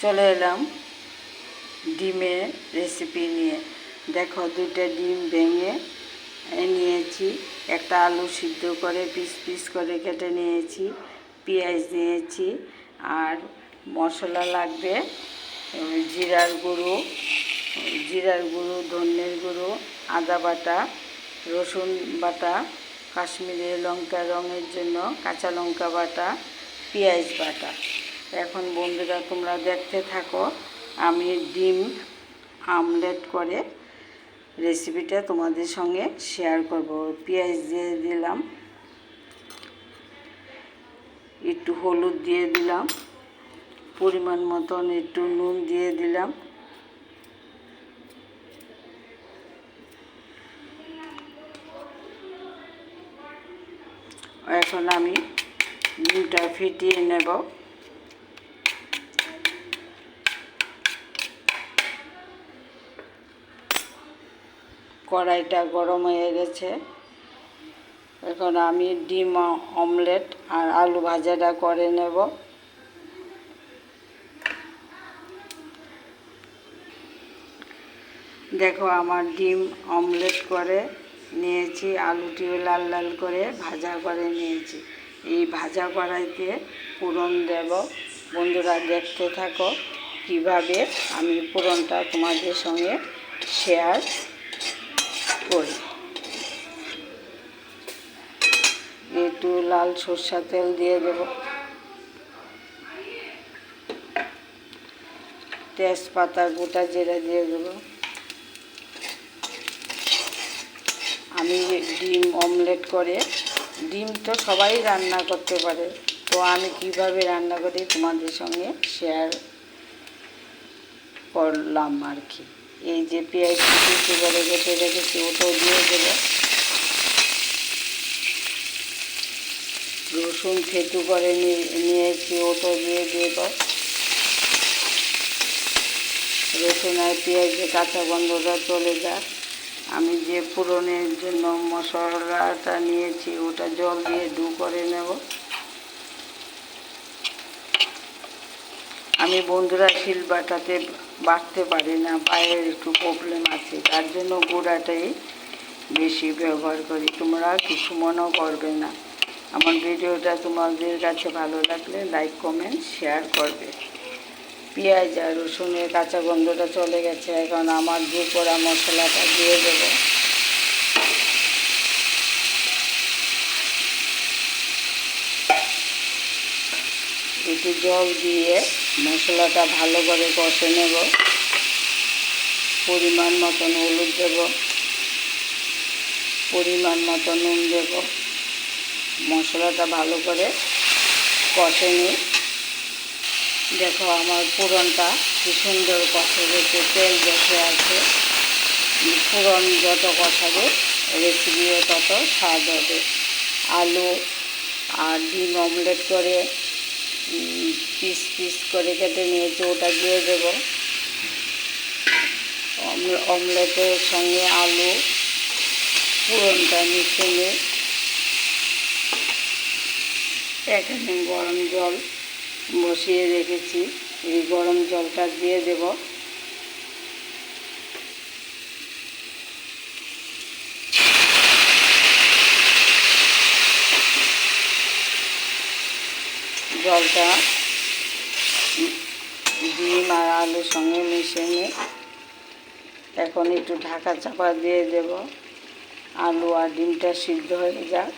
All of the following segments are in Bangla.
চলে এলাম ডিমের রেসিপি নিয়ে। দেখো দুটো ডিম ভেঙে নিয়েছি। একটা আলু সিদ্ধ করে পিস পিস করে কেটে নিয়েছি, পেঁয়াজ নিয়েছি, আর মশলা লাগবে জিরার গুঁড়ো জিরার গুঁড়ো ধনের গুঁড়ো, আদা বাটা, রসুন বাটা, কাশ্মীরি লঙ্কা রঙের জন্য কাঁচা লঙ্কা বাটা, পেঁয়াজ বাটা। এখন বন্ধুরা, তোমরা দেখতে থাকো, আমি ডিম আমলেট করে রেসিপিটা তোমাদের সঙ্গে শেয়ার করব। পেঁয়াজ দিয়ে দিলাম, একটু হলুদ দিয়ে দিলাম, পরিমাণ মতন একটু নুন দিয়ে দিলাম। এখন আমি ডিমটা ফিটিয়ে নেব। কড়াইটা গরম হয়ে গেছে। এখন আমি ডিম, অমলেট আর আলু ভাজাটা করে নেব। দেখো আমার ডিম, অমলেট করে নিয়েছি, আলুটিও লাল লাল করে ভাজা করে নিয়েছি। এই ভাজা কড়াইতে পুরন দেব। বন্ধুরা দেখতে থাকো কীভাবে আমি পুরনটা তোমাদের সঙ্গে শেয়ার করি একটু লাল সর্ষা তেল দিয়ে দেব। তেজপাতা গোটা জিরা দিয়ে দেবো। আমি ডিম অমলেট করে, ডিম তো সবাই রান্না করতে পারে। তো আমি কীভাবে রান্না করি তোমাদের সঙ্গে শেয়ার করলাম আর কি। এই যে পেঁয়াজ কুচি রেখেছি ওটাও দিয়ে দেবো। রসুন থেতু করে নিয়ে- নিয়েছি, ওটাও দিয়ে দেব। রসুন আর পেঁয়াজের কাঁচা গন্ধটা চলে যাক আমি যে পুরনের জন্য মশলাটা নিয়েছি, ওটা জল দিয়ে ডু করে নেব। আমি বন্ধুরা শিল বাটাতে বাটতে পারি না, পায়ের একটু প্রবলেম আছে, তার জন্য গুঁড়াটাই বেশি ব্যবহার করি। তোমরা কিছু মনেও করবে না। আমার ভিডিওটা তোমাদের কাছে ভালো লাগলে লাইক কমেন্ট শেয়ার করবে। পেঁয়াজ আর রসুনের কাঁচা গন্ধটা চলে গেছে, এখন আমার দু করা মশলাটা দিয়ে দেবো। একটু জল দিয়ে মশলাটা ভালো করে কষে নেব। পরিমাণ মতন হলুদ দেব। পরিমাণ মতো নুন দেব। মশলাটা ভালো করে কষে নিই। দেখো আমার পুরনটা কি সুন্দর কষে গেছে, তেল বসে আছে। পুরন যত কষাবে রেসিপিও তত স্বাদ হবে। আলু আর ডিম অমলেট করে পিস পিস করে কেটে নিয়েছি ওটা দিয়ে দেবো। অম- অমলেটের সঙ্গে আলু পুরনটা মিশিয়ে এখানে গরম জল বসিয়ে রেখেছি। এই গরম জলটা দিয়ে দেব। জলটা ডিম আর আলুর সঙ্গে মিশিয়ে এখন একটু ঢাকা চাপা দিয়ে দেব। আলু আর ডিমটা সিদ্ধ হয়ে যাক।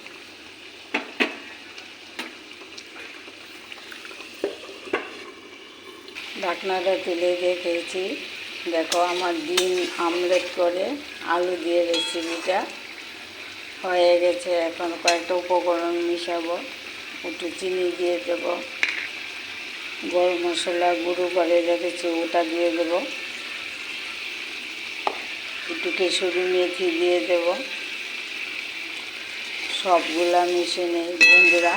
ঢাকনাটা তুলে রেখেছি। দেখো আমার ডিম আমলেট করে আলু দিয়ে রেসিপিটা হয়ে গেছে। এখন কয়েকটা উপকরণ মিশাবো। একটু চিনি দিয়ে দেব। গরম মশলা, গুঁড়ো করে রেখেছি, ওটা দিয়ে দেব। একটু কেশরি মেথি দিয়ে দেব। সবগুলা মিশে নেই। বন্ধুরা,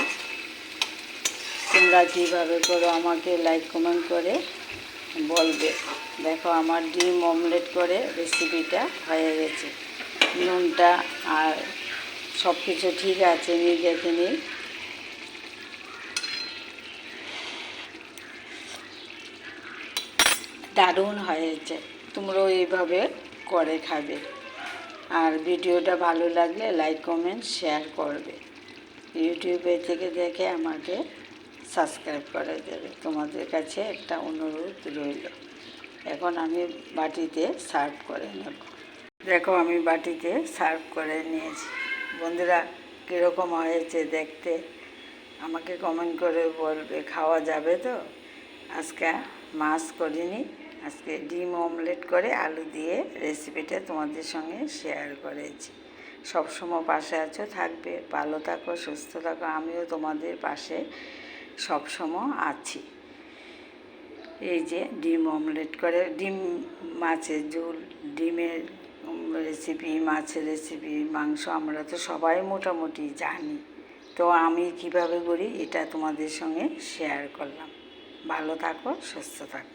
তোমরা কীভাবে করো আমাকে লাইক কমেন্ট করে বলবে। দেখো, আমার ডিম অমলেট করে রেসিপিটা হয়ে গেছে। নুনটা আর সব কিছু ঠিক আছে নি দেখে নিই দারুণ হয়েছে তোমরাও এইভাবে করে খাবে। আর ভিডিওটা ভালো লাগলে লাইক কমেন্ট শেয়ার করবে। ইউটিউবে থেকে দেখে আমাকে সাবস্ক্রাইব করে দেবে। তোমাদের কাছে একটা অনুরোধ রইল। এখন আমি বাটিতে সার্ভ করে নেব। দেখো আমি বাটিতে সার্ভ করে নিয়েছি। বন্ধুরা, কীরকম হয়েছে দেখতে? আমাকে কমেন্ট করে বলবে, খাওয়া যাবে তো? আজকে মাছ করিনি। আজকে ডিম অমলেট করে আলু দিয়ে রেসিপিটা তোমাদের সঙ্গে শেয়ার করেছি। সবসময় পাশে আছো, থাকবে, ভালো থাকো, সুস্থ থাকো, আমিও তোমাদের পাশে সবসময় আছি। এই যে ডিম অমলেট করে, ডিম মাছের ঝোল, ডিমের রেসিপি মাছের রেসিপি মাংস আমরা তো সবাই মোটামুটি জানি। তো আমি কীভাবে করি এটা তোমাদের সঙ্গে শেয়ার করলাম। ভালো থাকো, সুস্থ থাকো।